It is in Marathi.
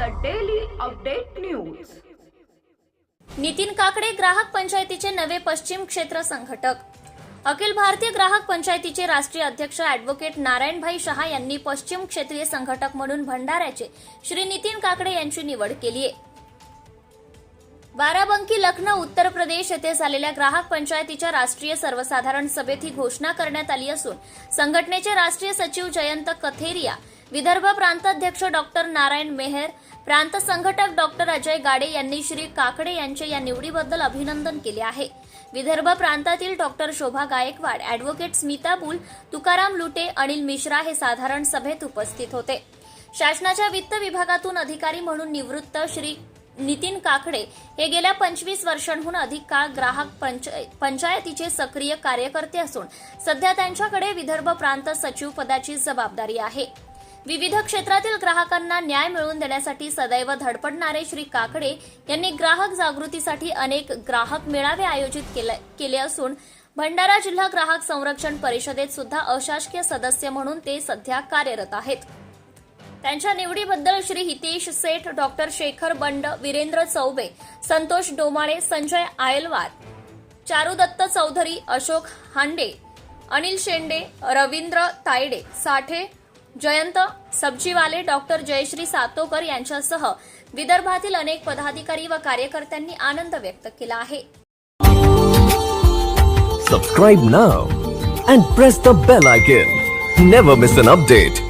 Update news. नितीन काकडे ग्राहक पंचायतीचे नवे पश्चिम क्षेत्र संघटक. अखिल भारतीय ग्राहक पंचायतीचे राष्ट्रीय अध्यक्ष अॅडव्होकेट नारायणभाई शहा यांनी पश्चिम क्षेत्रीय संघटक म्हणून भंडाऱ्याचे श्री नितीन काकडे यांची निवड केली आहे. बाराबंकी लखनौ उत्तर प्रदेश येथे झालेल्या ग्राहक पंचायतीच्या राष्ट्रीय सर्वसाधारण सभेत ही घोषणा करण्यात आली असून संघटनेचे राष्ट्रीय सचिव जयंत कथेरिया विदर्भ प्रांताध्यक्ष डॉक्टर नारायण मेहर प्रांत संघटक डॉक्टर अजय गाडे यांनी श्री काकडे यांचे या निवडीबद्दल अभिनंदन केले आहे. विदर्भ प्रांतातील doctor Shobha Gaikwad advocate Smita boule Tukaram Lute Anil Mishra हे साधारण सभेत उपस्थित होते. शासनाच्या वित्त विभागातून अधिकारी म्हणून निवृत्त श्री नितीन काकडे हे गेल्या पंचवीस वर्षांहून अधिक काळ ग्राहक पंच पंचायतीचे सक्रिय कार्यकर्ते असून सध्या त्यांच्याकडे विदर्भ प्रांत सचिव पदाची जबाबदारी आहे. विविध क्षेत्रातील ग्राहकांना न्याय मिळवून देण्यासाठी सदैव धडपडणारे श्री काकडे यांनी ग्राहक जागृतीसाठी अनेक ग्राहक मेळावे आयोजित केले- केले असून भंडारा जिल्हा ग्राहक संरक्षण परिषदेत सुद्धा अशासकीय सदस्य म्हणून ते सध्या कार्यरत आहेत. त्यांच्या निवडीबद्दल श्री हितेश सेठ डॉक्टर शेखर बंड वीरेंद्र चौबे संतोष डोमाळे संजय आयलवार चारुदत्त चौधरी अशोक हांडे अनिल शेंडे रवींद्र तायडे साठे जयंत सब्जीवाले डॉक्टर जयश्री सातोकर यांच्यासह विदर्भातील अनेक पदाधिकारी व कार्यकर्त्यांनी आनंद व्यक्त केला आहे. Subscribe now and press the bell icon never miss an update